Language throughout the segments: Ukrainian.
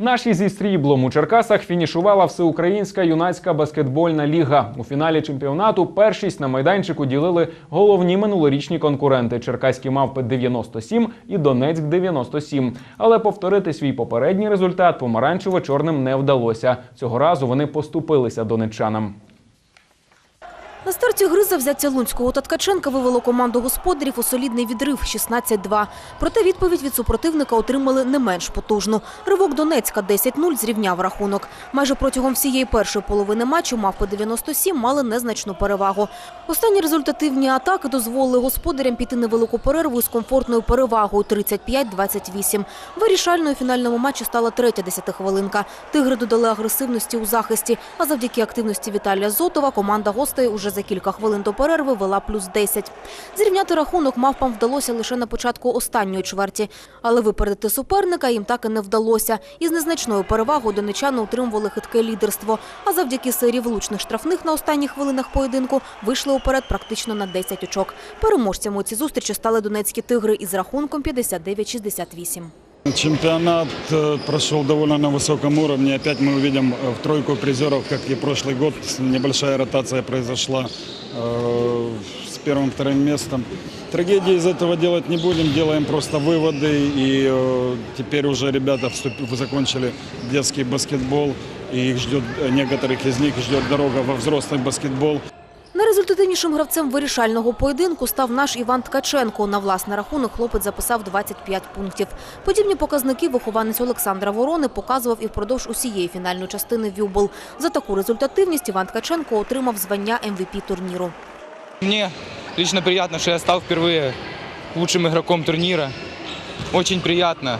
Наші зі сріблом у Черкасах фінішувала всеукраїнська юнацька баскетбольна ліга. У фіналі чемпіонату першість на майданчику ділили головні минулорічні конкуренти Черкаські мавпи 97 і Донецьк 97. Але повторити свій попередній результат помаранчево-чорним не вдалося. Цього разу вони поступилися донеччанам. На старті гри завзяття Лунського та Ткаченка вивело команду господарів у солідний відрив 16-2. Проте відповідь від супротивника отримали не менш потужну. Ривок Донецька 10-0 зрівняв рахунок. Майже протягом всієї першої половини матчу мавпи 97 мали незначну перевагу. Останні результативні атаки дозволили господарям піти невелику перерву з комфортною перевагою 35-28. Вирішальною фінальному матчі стала третя десятихвилинка. Тигри додали агресивності у захисті, а завдяки активності Віталія Зотова команда гостей уже за кілька хвилин до перерви вела плюс 10. Зрівняти рахунок мавпам вдалося лише на початку останньої чверті, але випередити суперника їм так і не вдалося. Із незначною перевагою донечани утримували хитке лідерство, а завдяки серії влучних штрафних на останніх хвилинах поєдинку вийшли уперед практично на 10 очок. Переможцями у цій зустрічі стали донецькі тигри із рахунком 59-68. Чемпионат э, прошел довольно на высоком уровне. Опять мы увидим э, в тройку призеров, как и прошлый год. Небольшая ротация произошла э, с первым-вторым местом. Трагедии из этого делать не будем, делаем просто выводы. И теперь уже ребята вступ- закончили детский баскетбол. И их ждет, некоторых из них ждет дорога во взрослый баскетбол. Найрезультативнішим гравцем вирішального поєдинку став наш Іван Ткаченко. На власний рахунок хлопець записав 25 пунктів. Подібні показники вихованець Олександра Ворони показував і впродовж усієї фінальної частини Вюбл. За таку результативність Іван Ткаченко отримав звання МВП турніру. Мне лично приятно, что я стал впервые лучшим игроком турнира. Очень приятно.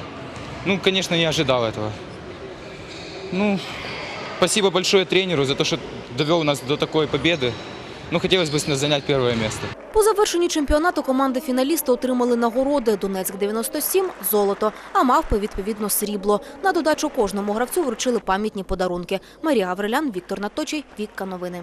Ну, конечно, не ожидал этого. Ну, спасибо большое тренеру за то, что довел нас до такой победы. Ну, хотілося б занять перше місце. По завершенні чемпіонату команди фіналісти отримали нагороди. Донецьк 97 – золото, а мавпи, відповідно, срібло. На додачу кожному гравцю вручили пам'ятні подарунки. Марія Аврелян, Віктор Наточий, Вікка Новини.